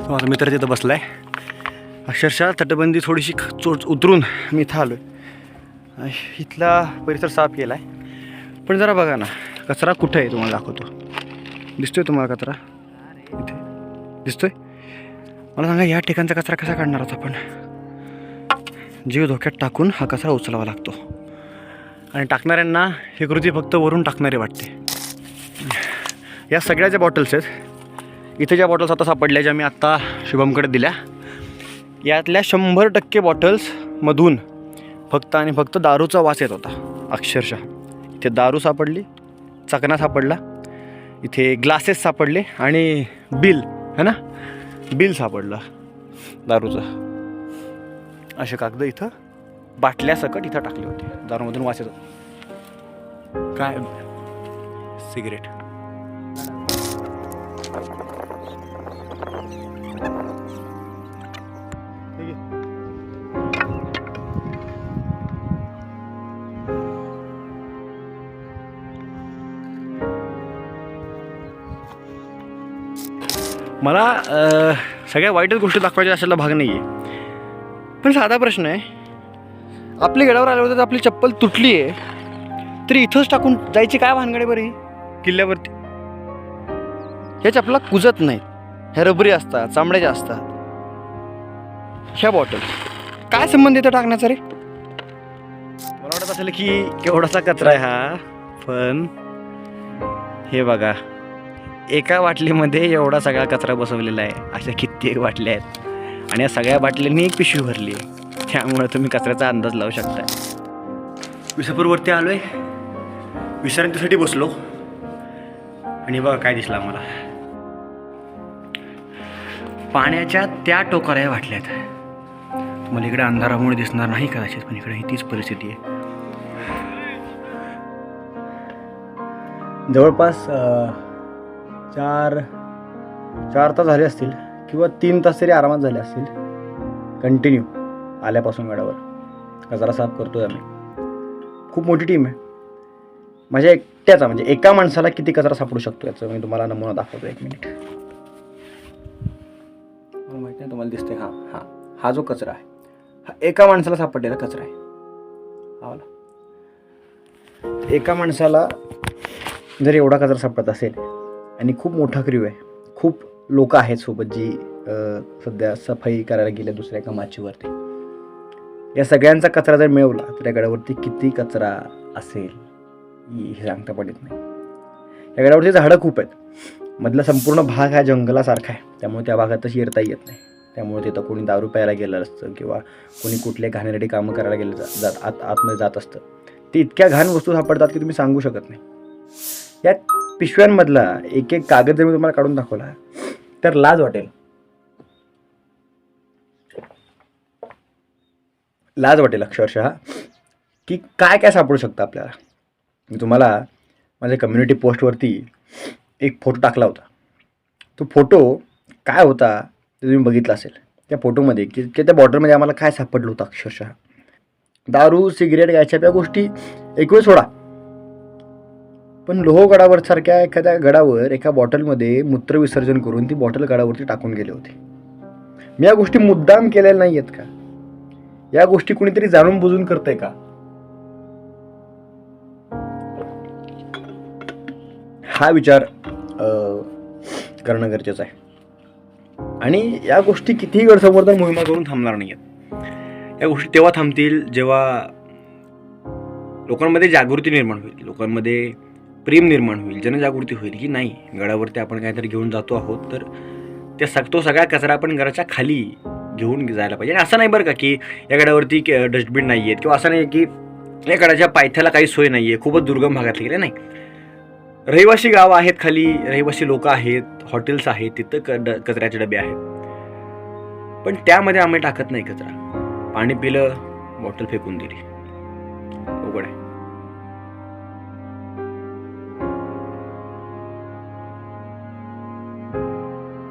हो, माझा मित्र तिथं बसलाय. अक्षरशः तटबंदी थोडीशी ख- चोच उतरून मी इथं आलो आहे इथला परिसर साफ केला आहे पण जरा बघा ना कचरा कुठं आहे तुम्हाला दाखवतो. दिसतोय तुम्हाला कचरा? इथे. दिसतोय? मला सांगा या ठिकाणचा कचरा कसा काढणार होता आपण? जीव धोक्यात टाकून हा कचरा उचलावा लागतो. आणि टाकणाऱ्यांना ही कृती फक्त वरून टाकणारी वाटते. या सगळ्या ज्या बॉटल्स आहेत. इथे ज्या बॉटल्स आता सापडल्या ज्या मी आत्ता शुभमकडे दिल्या. यातल्या शंभर टक्के बॉटल्समधून फक्त आणि फक्त दारूचा वास येत होता अक्षरशः. इथे दारू सापडली चकना सापडला इथे ग्लासेस सापडले आणि बिल है ना? बिल सापडलं दारूचं. असे कागद इथं बाटल्या सकट इथं टाकले होते. दारूमधून वास येत होता. काय? सिगरेट. मला अ, सगळ्या वाईटच गोष्टी दाखवायच्या अशाला भाग नाही आहे पण साधा प्रश्न आहे. आपल्या गडावर आल्यावर तर आपली चप्पल तुटली आहे तरी इथंच टाकून जायची काय भानगडे बरी किल्ल्यावरती. ह्या चपला कुजत नाहीत. ह्या रबरी असतात चामड्याच्या असतात. ह्या बॉटल काय संबंध इथं टाकण्याचा रे? मला वाटत असेल की केवढासा कचरा आहे हा पण हे बघा एका बाटलीमध्ये एवढा सगळा कचरा बसवलेला आहे. अशा कित्येक बाटल्या आहेत. आणि या सगळ्या बाटल्यांनी एक पिशवी भरली आहे. त्यामुळे तुम्ही कचऱ्याचा अंदाज लावू शकता विसापूरवरती आलो आहे विश्रांतीसाठी बसलो. आणि बघा काय दिसलं आम्हाला. पाण्याच्या त्या टोकऱ्या वाटल्यात. तुम्हाला इकडे अंधारामुळे दिसणार नाही कदाचित पण इकडे ही तीच परिस्थिती आहे. जवळपास चार चार तास झाले असतील किंवा तीन तास तरी आरामात झाले असतील. कंटिन्यू आल्यापासून गडावर कचरा साफ करतोय आम्ही खूप मोठी टीम आहे. माझ्या एकट्याचा म्हणजे एका माणसाला किती कचरा सापडू शकतो याचं मी तुम्हाला नमुना दाखवतो एक मिनिट. माहिती नाही तुम्हाला दिसतंय. हां हां. हा जो कचरा आहे हा एका माणसाला सापडलेला कचरा आहे. हा. एका माणसाला जर एवढा कचरा सापडत असेल आणि खूप मोठा क्रिव आहे खूप लोक आहेत सोबत जी सध्या सफाई करायला गेल्या दुसऱ्या एका माचीवरती या सगळ्यांचा कचरा जर मिळवला तर या गडावरती किती कचरा असेल? हे सांगता पडत नाही. या गडावरती झाडं खूप आहेत. मधला संपूर्ण भाग हा जंगलासारखा आहे. त्यामुळे त्या भागात तशी येता येत नाही. त्यामुळे तिथं कोणी दारू प्यायला गेलं असतं किंवा कोणी कुठले घाणेरडी कामं करायला गेलं जा- जात आत आतमध्ये जात असतं. ते इतक्या घाण वस्तू सापडतात की तुम्ही सांगू शकत नाही. या पिशव्यांमधला एक एक कागद जर मी तुम्हाला काढून दाखवला तर लाज वाटेल. लाज वाटेल अक्षरशः की काय काय सापडू शकतं आपल्याला? मी तुम्हाला माझ्या कम्युनिटी पोस्टवरती एक फोटो टाकला होता. तो फोटो काय होता ते तुम्ही बघितला असेल. त्या फोटोमध्ये की की त्या बॉटलमध्ये आम्हाला काय सापडलं होतं अक्षरशः? दारू सिगरेट गायच्या या गोष्टी एक वेळ सोडा. पण लोहगडावर सारख्या एखाद्या गडावर एका बॉटलमध्ये मूत्रविसर्जन करून ती बॉटल गडावरती टाकून गेले होते. मी या गोष्टी मुद्दाम केलेल्या नाही आहेत का? या गोष्टी कुणीतरी जाणून बुजून करतंय का? हा विचार करणं गरजेचं आहे. आणि या गोष्टी कितीही गडसंवर्धन मोहिमा करून थांबणार नाही आहेत या गोष्टी तेव्हा थांबतील जेव्हा लोकांमध्ये जागृती निर्माण होईल लोकांमध्ये प्रेम निर्माण होईल जनजागृती होईल की नाही गडावरती आपण काहीतरी घेऊन जातो आहोत तर त्या सग तो सगळा कचरा आपण घराच्या खाली घेऊन जायला पाहिजे. आणि असं नाही बरं का की या गडावरती डस्टबिन नाही आहेत किंवा असं नाही की या गडाच्या पायथ्याला काही सोय नाही आहे खूपच दुर्गम भागातली गेले. नाही. रहिवासी गावं आहेत खाली रहिवासी लोक आहेत हॉटेल्स आहेत तिथं क ड कचऱ्याचे डबे आहेत. पण त्यामध्ये आम्ही टाकत नाही कचरा. पाणी पिलं बॉटल फेकून दिली. उघड आहे.